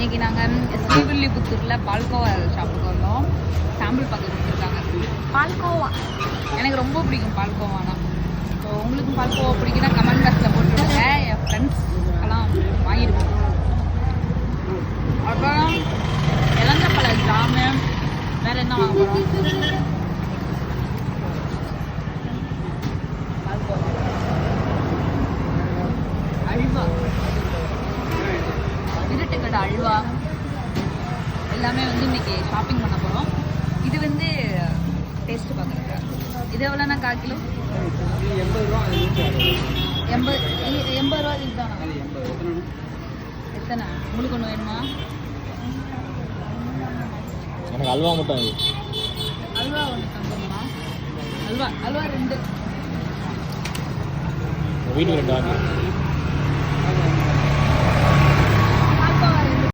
இன்னைக்கு நாங்கள் ஸ்ரீவில்லிபுத்தூரில் பால்கோவா ஷாப்புக்கு வந்தோம். சாம்பிள் பார்க்க கொடுத்துருக்காங்க பால்கோவா? எனக்கு ரொம்ப பிடிக்கும் பால்கோவானா. ஸோ உங்களுக்கும் பால்கோவா பிடிக்குன்னா கமெண்ட் பாக்ஸில் போட்டுவிடுங்க என் ஃப்ரெண்ட்ஸ் எல்லாம் வாங்கியிருக்கோம் அப்புறம் இளந்தப்பழ ஜாமு. வேற என்ன வாங்க போகிறோம் அல்வா. இருட்டுக்கடை அல்வா. எல்லாமே வந்து இன்னைக்கு ஷாப்பிங் பண்ண போகிறோம் இது வந்து டேஸ்ட் பார்க்குறதுக்கு. இது எவ்வளோண்ணா கால் கிலோ? எண்பது. ரூபா எண்பது எண்பது ரூபா இதுதானா எத்தனை? உங்களுக்கு ஒன்று வேணுமா? எனக்கு அல்வா மட்டும் அல்வா ஒன்று தந்துடுமா அல்வா அல்வா ரெண்டு. வீட்டுக்கு ரெண்டு வாங்கி.